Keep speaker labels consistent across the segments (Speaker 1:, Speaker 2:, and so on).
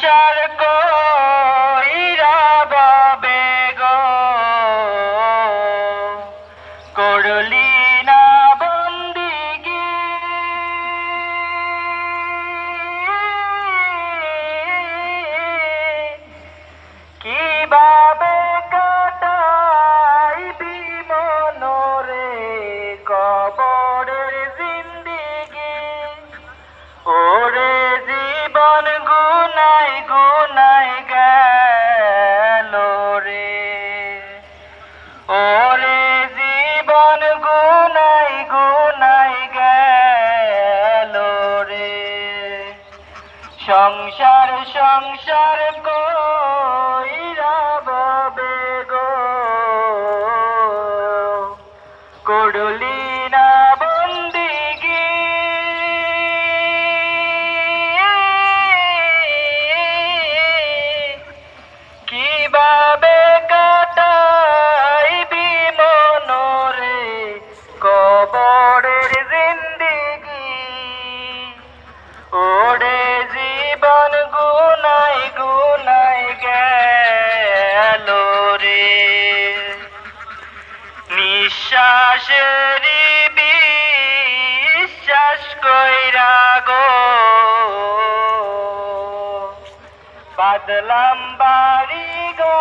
Speaker 1: সংসার সংসার সংসার নিঃশ্বাসের বিশ্বাস কইরা গো। বাদলাম বাড়ি গো।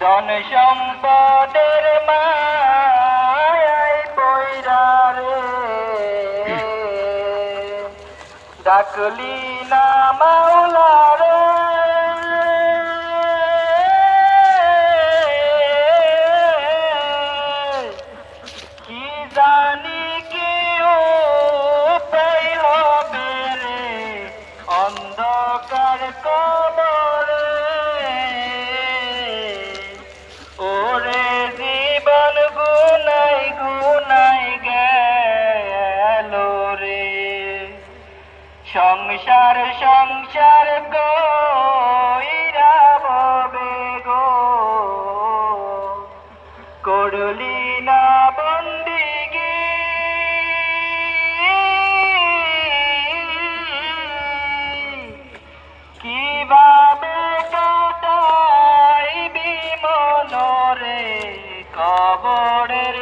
Speaker 1: ধন সম্পদের মায় পয়রা ডাকলি না মাওলা কি জানি কি উপায় অন্ধকার কবরে সংসার সংসার কইরা ববে গো করলি না বন্দিগি কীভাবে কাটাইবি মনরে কবরের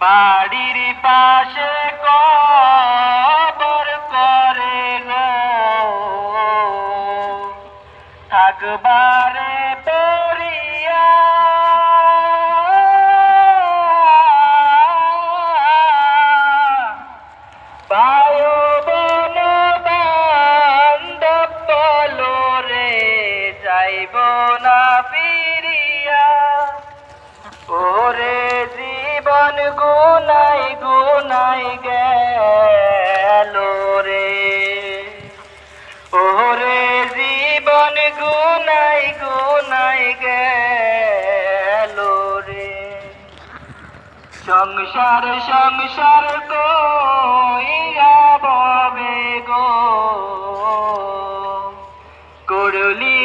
Speaker 1: বাড়ির পাশে কবর করে গো। থাকবারে পড়িয়া গুনাই গেল রে। ওরে জীবন গুনাই গুনাই গেল রে। সংসার সংসার কইরা ববে গো। করলি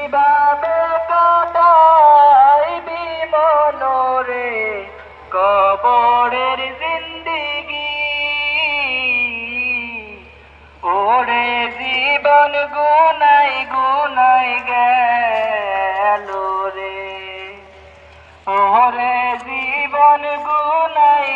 Speaker 1: কীভাবে কাটাই বিমনরে কবরের জিন্দিগি। ওরে জীবন গুনাই গুনাই গেল রে। ওরে জীবন গুনাই